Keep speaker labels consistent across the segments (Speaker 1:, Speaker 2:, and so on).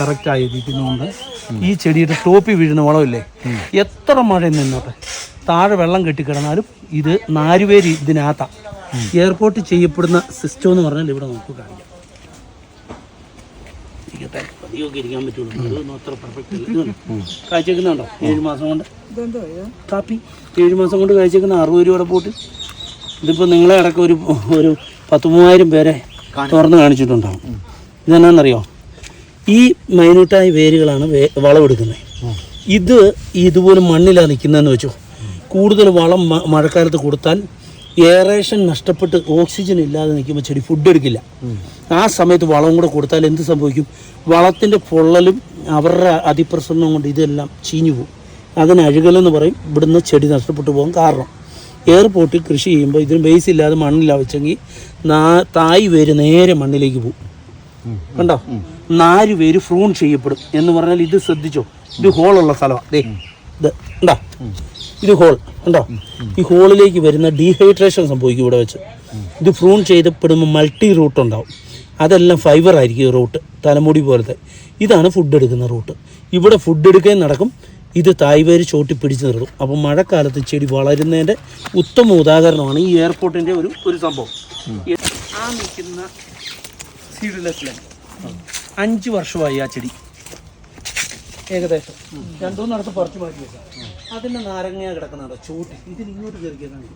Speaker 1: Correct ആയിരിക്കുന്നതുകൊണ്ട് ഈ ചെടിയുടെ ടോപ്പി വീഴുന്ന വളമില്ലേ? എത്ര മഴ നിന്നോട്ടെ? താഴെ വെള്ളം കെട്ടിക്കിടന്നാലും ഇത് നാലുപേര് ഇതിനകത്താ. എയർപോർട്ട് ചെയ്യപ്പെടുന്ന സിസ്റ്റം എന്ന് പറഞ്ഞാൽ ഇവിടെ നമുക്ക് കാണിക്കാം. പതിയൊക്കെ ഇരിക്കാൻ പറ്റുള്ളൂ. അതൊന്നും അത്ര പെർഫെക്റ്റ് അല്ല. ഇത് കണ്ടോ? കാഴ്ചവെക്കുന്നുണ്ടോ? ഏഴ് മാസം കൊണ്ട്? കാപ്പി. ഏഴ് മാസം കൊണ്ട് കാഴ്ചവെക്കുന്ന അറുപത് രൂപയുടെ പോട്ട്. ഇതിപ്പോ നിങ്ങളെ അടക്കം ഒരു ഒരു പത്ത് മൂവായിരം പേരെ തുറന്ന് കാണിച്ചിട്ടുണ്ടാവും. ഇതെന്നാണെന്നറിയോ ഈ മൈന്യൂട്ടായ വേരുകളാണ് വളമെടുക്കുന്നത്. ഇത് ഇതുപോലെ മണ്ണിലാണ് നിൽക്കുന്നതെന്ന് വെച്ചോ. കൂടുതൽ വളം മഴക്കാലത്ത് കൊടുത്താൽ എയറേഷൻ നഷ്ടപ്പെട്ട് ഓക്സിജൻ ഇല്ലാതെ നിൽക്കുമ്പോൾ ചെടി ഫുഡ് എടുക്കില്ല. ആ സമയത്ത് വളവും കൂടെ കൊടുത്താൽ എന്ത് സംഭവിക്കും? വളത്തിന്റെ പൊള്ളലും അവരുടെ അതിപ്രസരണം കൊണ്ട് ഇതെല്ലാം ചീഞ്ഞു പോകും. അതിന് അഴുകലെന്ന് പറയും. ഇവിടുന്ന് ചെടി നഷ്ടപ്പെട്ടു പോകാൻ കാരണം എയർപോർട്ടിൽ കൃഷി ചെയ്യുമ്പോൾ ഇതിന് ബേസ് ഇല്ലാതെ മണ്ണില്ല വെച്ചെങ്കിൽ നാ തായ് വേര് നേരെ മണ്ണിലേക്ക് പോകും. കണ്ടോ? നാല് പേര് ഫ്രൂൺ ചെയ്യപ്പെടും എന്ന് പറഞ്ഞാൽ ഇത് ശ്രദ്ധിച്ചോ? ഇത് ഹോളുള്ള സ്ഥലമാണ് ഇത് ഇത് ഹോൾ കണ്ടോ? ഈ ഹോളിലേക്ക് വരുന്ന ഡീഹൈഡ്രേഷൻ സംഭവിക്കും ഇവിടെ വെച്ച്. ഇത് ഫ്രൂൺ ചെയ്തപ്പെടുമ്പോൾ മൾട്ടി റൂട്ട് ഉണ്ടാവും. അതെല്ലാം ഫൈബർ ആയിരിക്കും റൂട്ട് തലമുടി പോലത്തെ. ഇതാണ് ഫുഡ് എടുക്കുന്ന റൂട്ട്. ഇവിടെ ഫുഡ് എടുക്കുകയും നടക്കും. ഇത് തായ്വേര് ചോട്ടി പിടിച്ച് നിർത്തും. അപ്പോൾ മഴക്കാലത്ത് ചെടി വളരുന്നതിന്റെ ഉത്തമ ഉദാഹരണമാണ് ഈ എയർപോർട്ടിന്റെ ഒരു ഒരു സംഭവം. ആ നിൽക്കുന്ന സീഡ്ലെസ് ലൈൻ അഞ്ച് വർഷമായി ആ ചെടി. ഏകദേശം. രണ്ടു നടത്ത് പറിച്ചു മാറ്റി വെക്കാം അതിന്റെ നാരങ്ങ കിടക്കുന്നുണ്ടോ? ചൂട്ടി. ഇതിന് ഇങ്ങോട്ട് കയറിക്കുന്നതാണ്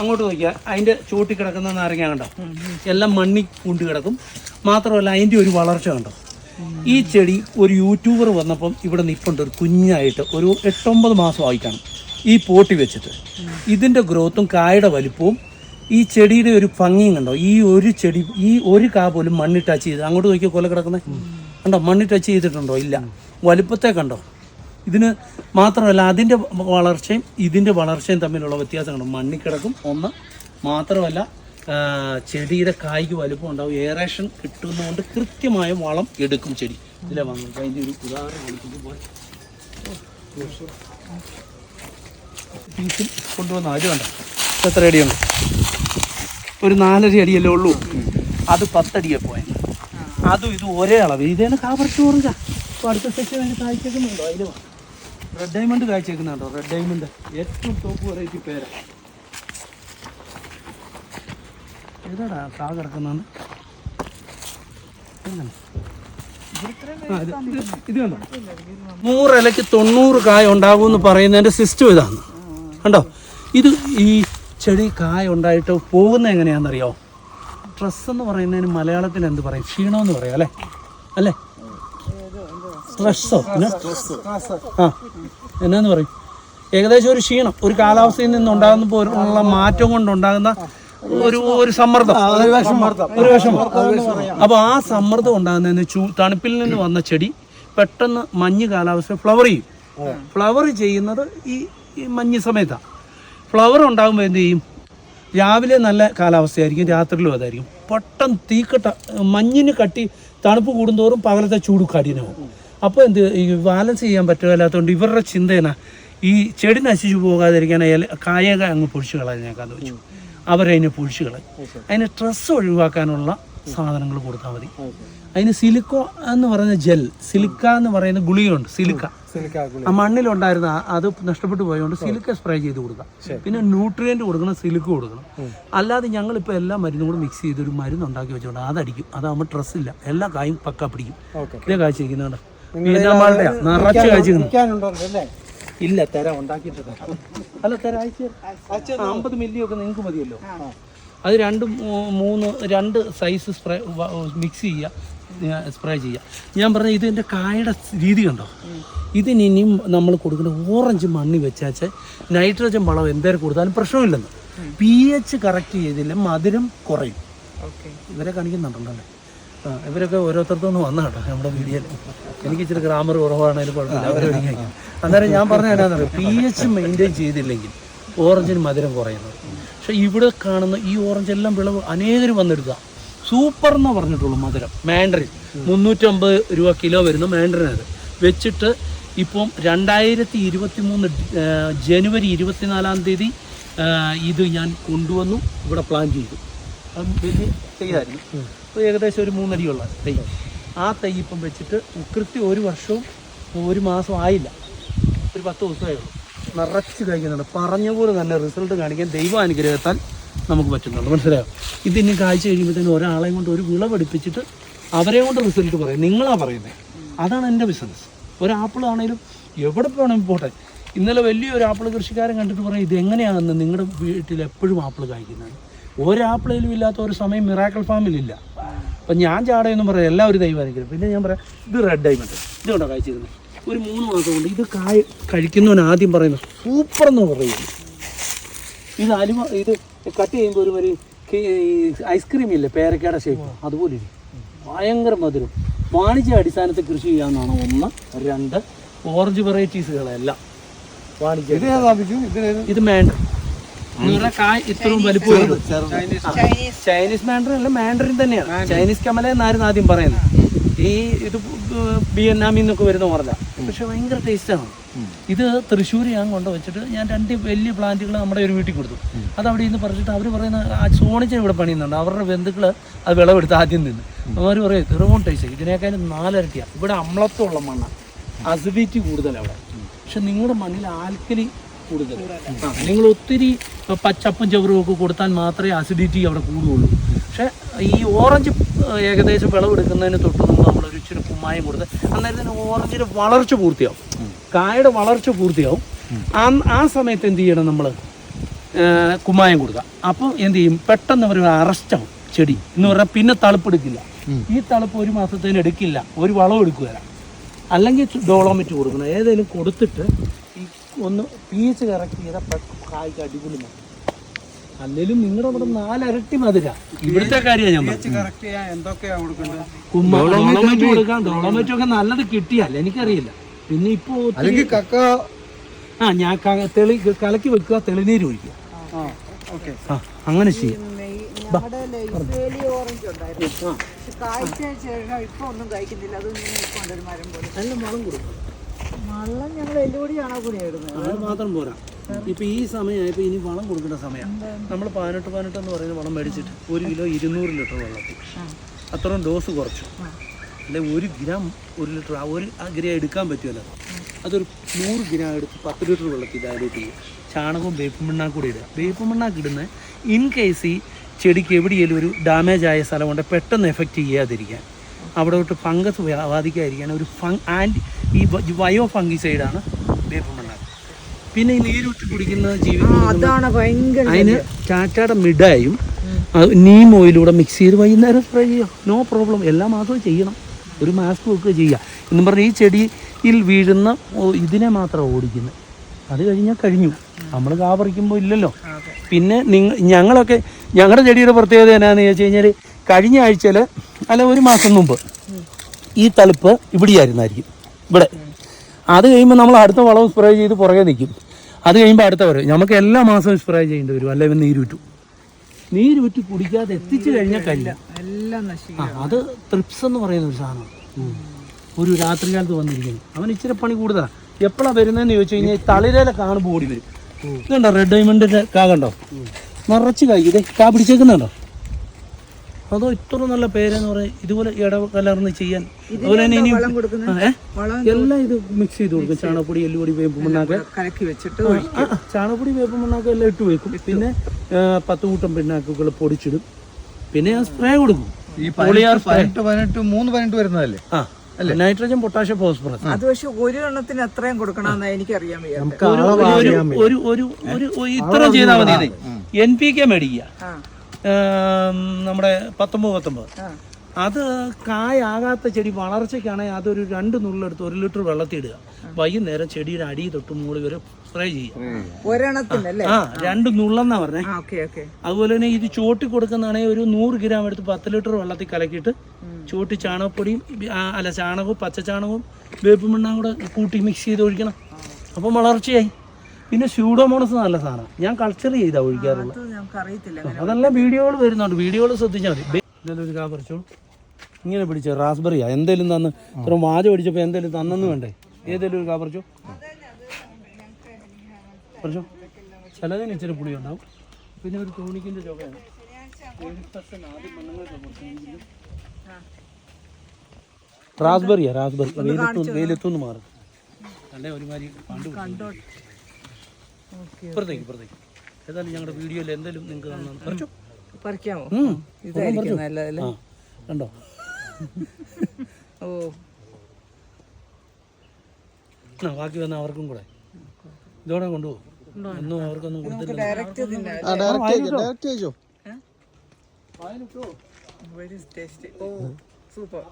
Speaker 1: അങ്ങോട്ട് നോക്കിയാൽ അതിന്റെ ചൂട്ടി കിടക്കുന്ന നാരങ്ങ കണ്ടോ? എല്ലാം മണ്ണി കൊണ്ട് കിടക്കും. മാത്രമല്ല അതിന്റെ ഒരു വളർച്ച കണ്ടോ? ഈ ചെടി ഒരു യൂട്യൂബർ വന്നപ്പം ഇവിടെ നിൽപ്പുണ്ട് ഒരു കുഞ്ഞായിട്ട് ഒരു എട്ടൊമ്പത് മാസം ആയിട്ടാണ് ഈ പോട്ടി വെച്ചിട്ട്. ഇതിന്റെ ഗ്രോത്തും കായുടെ വലിപ്പവും ഈ ചെടിയുടെ ഒരു ഭംഗിയും കണ്ടോ? ഈ ഒരു ചെടി ഈ ഒരു കാ പോലും മണ്ണി ടച്ച് ചെയ്ത് അങ്ങോട്ട് നോക്കിയ കൊല കിടക്കുന്നത് കണ്ടോ മണ്ണി ടച്ച് ചെയ്തിട്ടുണ്ടോ? ഇല്ല. വലുപ്പത്തെ കണ്ടോ? ഇതിന് മാത്രമല്ല അതിന്റെ വളർച്ചയും ഇതിന്റെ വളർച്ചയും തമ്മിലുള്ള വ്യത്യാസം കണ്ടോ? മണ്ണി കിടക്കും. ഒന്ന് മാത്രമല്ല ചെടിയുടെ കായ്ക്ക് വലുപ്പം ഉണ്ടാവും. ഏറേഷൻ കിട്ടുന്നതുകൊണ്ട് കൃത്യമായ വളം എടുക്കും ചെടി. ഇതിലെ വന്നു. അതിന്റെ ഒരു ഉദാഹരണം കൊടുക്കുമ്പോൾ കൊണ്ടുവന്ന ആദ്യം കണ്ടോ? എത്ര അടിയുണ്ട് ഒരു നാലര അടിയല്ലേ ഉള്ളൂ. അത് പത്തടിയെ പോയത് അതും ഇത് ഒരേ അളവ്. ഇതേനെ കാപ്പറച്ച് ഓറഞ്ചാ അടുത്ത സെക്ഷൻ അതിന് കാഴ്ചക്കുന്നുണ്ടോ അതിൽ റെഡ് ഡയമണ്ട് കാഴ്ചക്കുന്നുണ്ടോ റെഡ് ഡയമണ്ട് ഏറ്റവും ടോപ്പ് വെറൈറ്റി പേരാ. ഏതാടാ കാ കിടക്കുന്നതാണ്. ഇത് തൊണ്ണൂറ് കായ ഉണ്ടാകുമെന്ന് പറയുന്നതിന്റെ സിസ്റ്റം ഇതാണ്. കണ്ടോ? ഇത് ഈ ചെടി കായ ഉണ്ടായിട്ട് പോകുന്നത് എങ്ങനെയാണെന്നറിയോ? സ്ട്രെസ് എന്ന് പറയുന്നതിന് മലയാളത്തിൽ എന്ത് പറയും? ക്ഷീണം എന്ന് പറയാം അല്ലേ? അല്ലേ? സ്ട്രെസ്സോ ആ. എന്നാന്ന് പറയും? ഏകദേശം ഒരു ക്ഷീണം ഒരു കാലാവസ്ഥയിൽ നിന്നുണ്ടാകുന്ന പോലുള്ള മാറ്റം കൊണ്ടുണ്ടാകുന്ന ഒരു ഒരു സമ്മർദ്ദം. ഒരു വിഷമം. അപ്പോൾ ആ സമ്മർദ്ദം ഉണ്ടാകുന്നതിന് ചൂ തണുപ്പിൽ നിന്ന് വന്ന ചെടി പെട്ടെന്ന് മഞ്ഞ് കാലാവസ്ഥ ഫ്ലവർ ചെയ്യും. ഫ്ലവർ ചെയ്യുന്നത് ഈ ഈ മഞ്ഞ് സമയത്താണ് ഫ്ലവർ ഉണ്ടാകുമ്പോൾ എന്ത് ചെയ്യും? രാവിലെ നല്ല കാലാവസ്ഥയായിരിക്കും രാത്രിയിലും അതായിരിക്കും. പെട്ടെന്ന് തീക്കട്ട മഞ്ഞിന് കട്ടി തണുപ്പ് കൂടുന്തോറും പകലത്തെ ചൂട് കഠിനവും അപ്പോൾ എന്ത് ഈ ബാലൻസ് ചെയ്യാൻ പറ്റുകയില്ലാത്തതുകൊണ്ട് ഇവരുടെ ചിന്തേന ഈ ചെടി നശിച്ചു പോകാതിരിക്കാൻ കായക അങ്ങ് പൊഴിച്ചു കളഞ്ഞേക്കാന്ന് വെച്ചു. അവരതിനെ പൊഴിച്ചു കളയും. അതിന് സ്ട്രെസ് ഒഴിവാക്കാനുള്ള സാധനങ്ങൾ കൊടുത്താൽ മതി. അതിന് സിലിക്കോ എന്ന് പറയുന്ന ജെൽ സിലിക്ക എന്ന് പറയുന്ന ഗുളികയുണ്ട് സിലിക്ക ആ മണ്ണിലുണ്ടായിരുന്ന അത് നഷ്ടപ്പെട്ടു പോയതുകൊണ്ട് സിലിക്ക സ്പ്രേ ചെയ്ത് കൊടുക്കുക പിന്നെ ന്യൂട്രിയന്റ് കൊടുക്കണം സിലിക്ക് കൊടുക്കണം. അല്ലാതെ ഞങ്ങൾ ഇപ്പോൾ എല്ലാ മരുന്നും കൂടെ മിക്സ് ചെയ്ത് ഒരു മരുന്ന് ഉണ്ടാക്കി വെച്ചോണ്ട് അതടിക്കും. അതാകുമ്പോൾ ഡ്രസ്സ് ഇല്ല. എല്ലാ കായും പക്ക പിടിക്കും. ഇതേ കാഴ്ചയ്ക്കുന്നുണ്ട് നിറച്ച് കാഴ്ച ഇല്ല തരാം. ഉണ്ടാക്കിയിട്ട് തരാം. അല്ല തരാം. അയച്ചു അമ്പത് മില്ലി ഒക്കെ നിങ്ങൾക്ക് മതിയല്ലോ. അത് രണ്ട് മൂന്ന് രണ്ട് സൈസ് സ്പ്രേ മിക്സ് ചെയ്യുക. സ്പ്രേ ചെയ്യാം. ഞാൻ പറഞ്ഞ ഇതിന്റെ കായയുടെ രീതി കണ്ടോ? ഇതിന് ഇനിയും നമ്മൾ കൊടുക്കുന്ന ഓറഞ്ച് മണ്ണി വെച്ചാച്ച് നൈട്രജൻ വളം എന്തേരം കൊടുത്താലും പ്രശ്നമില്ലെന്ന്. പി എച്ച് കറക്റ്റ് ചെയ്തില്ല മധുരം കുറയും. ഇവരെ കാണിക്കുന്നുണ്ടല്ലോ അല്ലേ? ആ ഇവരൊക്കെ ഓരോരുത്തർത്തുനിന്ന് വന്ന കേട്ടോ നമ്മുടെ വീഡിയോയിൽ. എനിക്ക് ഇച്ചിരി ഗ്രാമർ കുറവാണെങ്കിലും കുഴപ്പമില്ല അവരെ അന്നേരം ഞാൻ പറഞ്ഞ എന്നാന്നറിയോ പി എച്ച് മെയിന്റെയിൻ ചെയ്തില്ലെങ്കിൽ ഓറഞ്ചിന് മധുരം കുറയുന്നത് പക്ഷേ ഇവിടെ കാണുന്ന ഈ ഓറഞ്ച് എല്ലാം വിളവ് അനേകർ വന്നെടുക്കുക. സൂപ്പർ എന്ന് പറഞ്ഞിട്ടുള്ളൂ മധുരം. മാൻഡറിൻ. മുന്നൂറ്റമ്പത് രൂപ കിലോ വരുന്ന മാൻഡറിൻ അത്. വെച്ചിട്ട് ഇപ്പം രണ്ടായിരത്തി ഇരുപത്തി മൂന്ന് ജനുവരി ഇരുപത്തിനാലാം തീയതി ഇത് ഞാൻ കൊണ്ടുവന്നു ഇവിടെ പ്ലാൻ ചെയ്തു. അത് വലിയ ഏകദേശം ഒരു മൂന്നടിയുള്ള തൈ. ആ തൈ ഇപ്പം വെച്ചിട്ട് കൃത്യം ഒരു വർഷവും ഒരു മാസം ആയില്ല. ഒരു പത്ത് ദിവസമേ ഉള്ളൂ. നിറച്ച് കഴിക്കുന്നുണ്ട്. പറഞ്ഞ പോലെ തന്നെ റിസൾട്ട് കാണിക്കാൻ ദൈവാനുഗ്രഹത്താൽ നമുക്ക് പറ്റുന്നുണ്ട്. മനസ്സിലായോ? ഇതിനി കാഴ്ച കഴിയുമ്പോഴത്തേനും ഒരാളെ കൊണ്ട് ഒരു വിളവെടുപ്പിച്ചിട്ട് അവരെ കൊണ്ട് റിസൾട്ട് പറയും നിങ്ങളാ പറയുന്നത് അതാണ് എന്റെ ബിസിനസ് ഒരു ആപ്പിൾ ആണെങ്കിലും എവിടെ വേണമെങ്കിൽ പോട്ടെ. ഇന്നലെ വലിയൊരു ആപ്പിൾ കൃഷിക്കാരൻ കണ്ടിട്ട് പറയും ഇത് എങ്ങനെയാണെന്ന് നിങ്ങളുടെ വീട്ടിൽ എപ്പോഴും ആപ്പിൾ കായ്ക്കുന്നത് ഒരാപ്പിളയിലും ഇല്ലാത്ത ഒരു സമയം മിറാക്കൽ ഫാമിലില്ല അപ്പം ഞാൻ ചാടയെന്നും പറയാം ഒരു ദൈവാനിക്കും പിന്നെ ഞാൻ പറയാം ഇത് റെഡ് ഡയമണ്ട് ഇതുകൊണ്ടാണ് കഴിച്ചിരുന്നത് ഒരു മൂന്ന് മാസം കൊണ്ട് ഇത് കായ് കഴിക്കുന്നവൻ ആദ്യം പറയുന്നത് സൂപ്പർ എന്ന് പറയുന്നത് ഇത് അലുവ ഇത് കട്ട് ചെയ്യുമ്പോൾ ഒരു ഒരു ഐസ്ക്രീം ഇല്ലേ പേരക്കയുടെ ഷേപ്പ് അതുപോലെ ഇരിക്കും ഭയങ്കര മധുരം. വാണിജ്യ അടിസ്ഥാനത്തിൽ കൃഷി ചെയ്യാവുന്നതാണ് ഒന്ന് രണ്ട് ഓറഞ്ച് വെറൈറ്റീസുകളെല്ലാം വാണിജ്യ
Speaker 2: ഇത്
Speaker 1: മാൻഡർ കായ് ഇത്രയും ചൈനീസ് മാൻഡറിൻ അല്ല മാൻഡറിൻ തന്നെയാണ്. ചൈനീസ് കമല എന്നായിരുന്നു ആദ്യം പറയുന്നത്. ഈ ഇത് വിയറ്റ്നാമിൽ നിന്നൊക്കെ വരുന്ന ഓറഞ്ച. പക്ഷെ ഭയങ്കര ടേസ്റ്റാണ് ഇത് തൃശ്ശൂർ ഞാൻ കൊണ്ടുവച്ചിട്ട് ഞാൻ രണ്ട് വലിയ പ്ലാന്റുകൾ നമ്മുടെ ഒരു വീട്ടിൽ കൊടുത്തു. അത് അവിടെ നിന്ന് പറിച്ചിട്ട് അവർ പറയുന്ന ആ സോണിച്ചൻ ഇവിടെ പണിയുന്നുണ്ട്. അവരുടെ ബന്ധുക്കൾ അത് വിളവെടുത്ത് ആദ്യം നിന്ന് അവർ പറയും തെറുമോൺ ടൈസ് ഇതിനേക്കാളും നാലരട്ടിയാണ് ഇവിടെ അമ്ലത്വമുള്ള മണ്ണാണ് അസിഡിറ്റി കൂടുതലാണ് അവിടെ. പക്ഷെ നിങ്ങളുടെ മണ്ണിൽ ആൽക്കലി കൂടുതൽ നിങ്ങൾ ഒത്തിരി പച്ചപ്പും ചവറും ഒക്കെ കൊടുത്താൽ മാത്രമേ അസിഡിറ്റി അവിടെ കൂടുകയുള്ളൂ പക്ഷേ ഈ ഓറഞ്ച് ഏകദേശം വിളവെടുക്കുന്നതിന് തൊട്ട് നമ്മൾ ഒരു ഇച്ചിരി കുമ്മായം കൊടുത്ത് അന്നേരം തന്നെ ഓറഞ്ചിന്റെ വളർച്ച പൂർത്തിയാവും. കായയുടെ വളർച്ച പൂർത്തിയാവും. ആ ആ സമയത്ത് എന്ത് ചെയ്യണം നമ്മൾ കുമ്മായം കൊടുക്കുക. അപ്പം എന്ത് ചെയ്യും? പെട്ടെന്ന് അവർ അറസ്റ്റാവും ചെടി. എന്ന് പറഞ്ഞാൽ പിന്നെ തളുപ്പെടുക്കില്ല. ഈ തളിപ്പ് ഒരു മാസത്തേന് എടുക്കില്ല. ഒരു വളം എടുക്കുകയില്ല അല്ലെങ്കിൽ ഡോളോമിറ്റ് കൊടുക്കണം. ഏതെങ്കിലും കൊടുത്തിട്ട് ഈ ഒന്ന് പീച്ച് കറക്റ്റ് ചെയ്താൽ പെ- കായ്ക്ക് അടിപൊളി മതി അല്ലെങ്കിലും നിങ്ങളുടെ അവിടെ നാലരട്ടി മധുര. ഇവിടുത്തെ കാര്യം ഞാൻ പറഞ്ഞത്.
Speaker 2: കറക്റ്റ് ചെയ്യാൻ എന്തൊക്കെയാ കൊടുക്കേണ്ടത്?
Speaker 1: കുമ്മ ഡോളോമൈറ്റ് കൊടുക്കാം. ഡോളോമൈറ്റ് ഒക്കെ നല്ലത് കിട്ടിയല്ല എനിക്കറിയില്ല. പിന്നെ ഇപ്പോ
Speaker 2: അല്ലെങ്കിൽ കക്ക
Speaker 1: ആ ഞാൻ തെളി കലക്കി വെക്കുക തെളിനീര് ഒഴിക്കുക.
Speaker 2: ആ ഓക്കെ.
Speaker 1: ആ അങ്ങനെ ചെയ്യും. നല്ല മണം കൊടുക്കും.
Speaker 3: വള്ളം ഞങ്ങൾ
Speaker 1: അത് മാത്രം പോരാ. ഇപ്പൊ ഈ സമയമായപ്പോ ഇനി വളം കൊടുക്കേണ്ട സമയമാണ് നമ്മൾ പതിനെട്ട് പതിനെട്ട് എന്ന് പറയുന്ന വളം മേടിച്ചിട്ട് ഒരു കിലോ ഇരുന്നൂറ് ലിറ്റർ വെള്ളത്തിൽ. അത്രയും ഡോസ് കുറച്ചു. അല്ലെ ഒരു ഗ്രാം ഒരു ലിറ്റർ ആ ഒരു ഗ്രാം എടുക്കാൻ പറ്റുമല്ലോ. അതൊരു നൂറ് ഗ്രാം എടുത്ത് പത്ത് ലിറ്റർ വെള്ളത്തിൽ ഡയലൂട്ട് ചെയ്യും. ചാണകവും വേപ്പ് മണ്ണാ കൂടി ഇടുക. വേപ്പ് മണ്ണാക്ക് ഇടുന്ന ഇൻ കേസ് ഈ ചെടിക്ക് എവിടെയെങ്കിലും ഒരു ഡാമേജ് ആയ സ്ഥലം കൊണ്ട് പെട്ടെന്ന് എഫക്റ്റ് ചെയ്യാതിരിക്കാൻ. അവിടെ തൊട്ട് ഫംഗസ് ബാധിക്കാതിരിക്കാൻ ഒരു ഫങ് ആൻഡ് ഈ വയോ ഫംഗിസൈഡാണ് വേപ്പ് മണ്ണാക്ക്. പിന്നെ ഈ നീരൂറ്റി കുടിക്കുന്ന ജീവികൾ അതിന് ടാറ്റയുടെ മിഡായും നീം ഓയിലൂടെ മിക്സ് ചെയ്ത് വൈകുന്നേരം സ്പ്രേ ചെയ്യുക. നോ പ്രോബ്ലം എല്ലാ മാസവും ചെയ്യണം. ഒരു മാസ്ക് വെക്കുക ചെയ്യുക. എന്ന് പറഞ്ഞാൽ ഈ ചെടിയിൽ വീഴുന്ന ഇതിനെ മാത്രം ഓടിക്കുന്നത് അത് കഴിഞ്ഞാൽ കഴിഞ്ഞു. നമ്മൾ കാ പറിക്കുമ്പോൾ ഇല്ലല്ലോ പിന്നെ നിങ്ങൾ ഞങ്ങളൊക്കെ ഞങ്ങളുടെ ചെടിയുടെ പ്രത്യേകത എന്നാന്ന് ചോദിച്ചു കഴിഞ്ഞാൽ കഴിഞ്ഞ ആഴ്ചയിൽ അല്ല ഒരു മാസം മുമ്പ് ഈ തളിപ്പ് ഇവിടെയായിരുന്നായിരിക്കും. ഇവിടെ. അത് കഴിയുമ്പോൾ നമ്മൾ അടുത്ത വളം സ്പ്രേ ചെയ്ത് പുറകെ നിൽക്കും അത് കഴിയുമ്പോൾ അടുത്ത വരും നമുക്ക് എല്ലാ മാസവും സ്പ്രേ ചെയ്യേണ്ടി വരും. അല്ലെങ്കിൽ നീരുറ്റു. നീരുറ്റി കുടിക്കാതെ എത്തിച്ചു കഴിഞ്ഞാൽ കല്ല
Speaker 3: എല്ലാം
Speaker 1: ആ അത് ത്രിപ്സ് എന്ന് പറയുന്ന ഒരു സാധനം. ഒരു രാത്രി കാലത്ത് വന്നിരിക്കുന്നു. അവൻ ഇച്ചിരി പണി കൂടുതലാണ് എപ്പോഴാണ് വരുന്നതെന്ന് ചോദിച്ചു കഴിഞ്ഞാൽ ഈ തളിരയില കാണുമ്പോൾ ഓടി വരും ഇതുണ്ടോ? റെഡ് ഡയമണ്ടിന്റെ കാ കണ്ടോ? നിറച്ച് കായ്. ഇതേ കാ പിടിച്ചേക്കുന്നുണ്ടോ? അതോ ഇത്ര നല്ല പേരെന്ന് പറയാം ഇതുപോലെ ഇടകലർന്ന് ചെയ്യാൻ അതുപോലെ തന്നെ ഇനി എല്ലാം ഇത് മിക്സ് ചെയ്ത് കൊടുക്കും. ചാണകപ്പൊടി എല്ലുപൊടി വേപ്പ് മണ്ണാക്കി.
Speaker 3: വെച്ചിട്ട്
Speaker 1: ചാണകപ്പൊടി വേപ്പ് മണ്ണാക്കി എല്ലാം ഇട്ട് വെക്കും. പിന്നെ പത്ത് കൂട്ടം പിണ്ണാക്കുകൾ പൊടിച്ചിടും. പിന്നെ ഞാൻ സ്പ്രേ കൊടുക്കും.
Speaker 2: ഈ പതിനെട്ട് പതിനെട്ട് മൂന്ന് പതിനെട്ട് വരുന്നതല്ലേ?
Speaker 1: ആ നൈട്രജൻ പൊട്ടാഷ്യം ഫോസ്ഫറസ്.
Speaker 3: അത് പക്ഷെ ഒരു എണ്ണത്തിന് എത്രയും കൊടുക്കണമെന്ന് എനിക്കറിയാൻ എനിക്ക്
Speaker 1: ഒരു ഒരു ഒരു ഒരു ഒരു ഒരു ഇത്ര ചെയ്താൽ മതി. എൻ പി കെ മേടിക്കുക.
Speaker 3: ആ.
Speaker 1: നമ്മുടെ പത്തൊമ്പത് പത്തൊമ്പത്.
Speaker 3: ആ.
Speaker 1: അത് കായാകാത്ത ചെടി വളർച്ചയ്ക്കാണെങ്കിൽ അതൊരു രണ്ട് നുള്ളെടുത്ത് ഒരു ലിറ്റർ വെള്ളത്തിടുക വൈകുന്നേരം ചെടിയുടെ അടി തൊട്ട് മുകളിൽ വരെ സ്പ്രേ ചെയ്യുക. ആ രണ്ട് നുള്ളെന്നാ പറഞ്ഞേ.
Speaker 3: ആ ഓക്കെ ഓക്കെ.
Speaker 1: അതുപോലെ തന്നെ ഇത് ചോട്ടി കൊടുക്കുന്നതാണെങ്കിൽ ഒരു നൂറ് ഗ്രാം എടുത്ത് പത്ത് ലിറ്റർ വെള്ളത്തിൽ കലക്കിയിട്ട് ചോട്ടി ചാണകപ്പൊടിയും അല്ല ചാണകവും പച്ച ചാണകവും വേപ്പും മണ്ണാം കൂടെ കൂട്ടി മിക്സ് ചെയ്ത് ഒഴിക്കണം. അപ്പം വളർച്ചയായി. പിന്നെ സ്യൂഡോമോണസ് നല്ല സാധനം. ഞാൻ കൾച്ചർ ചെയ്താ ഒഴിക്കാറുള്ളത്. അതെല്ലാം വീഡിയോകൾ വരുന്നുണ്ട്. വീഡിയോകൾ ശ്രദ്ധിച്ചാൽ മതി. എന്തെങ്കിലും ഒരു കാ പറിച്ചോളൂ. ഇങ്ങനെ പിടിച്ച റാസ്ബെറിയാ. എന്തേലും തന്ന് ഇത്ര വാജ പിടിച്ചപ്പോൾ എന്തേലും തന്നെന്ന് വേണ്ടേ? ഏതേലും ഒരു കാ പറിച്ചോ? പറിച്ചോ? ചിലതിന് ഇച്ചിരി പുളി ഉണ്ടാവും. പിന്നെ ഒരു തോണിക്കിന്റെ ചുവയാണ്. റാസ്ബെറിയാ റാസ്ബെറി. വെയിലത്തു വെയിലത്തുനിന്ന് മാറും. അല്ലേ ഒരുമാതിരി കണ്ടു
Speaker 3: കണ്ടോട്ടെ. ഓക്കെ
Speaker 1: ഇപ്പുറത്തേക്ക് ഇപ്പുറത്തേക്ക്. ഏതായാലും ഞങ്ങളുടെ വീഡിയോയിൽ എന്തെങ്കിലും നിങ്ങൾക്ക് തന്നു പറിച്ചോ?
Speaker 3: പറിക്കാമോ. ഇതായിരിക്കും നല്ലതല്ലേ?
Speaker 1: കണ്ടോ?
Speaker 3: ഓ.
Speaker 1: ബാക്കി വന്ന അവർക്കും കൂടെ. ഇതോടെ കൊണ്ടുപോകും. ഒന്നും അവർക്കൊന്നും കൊടുത്തില്ല
Speaker 3: ഡയറക്റ്റ് ഓ സൂപ്പർ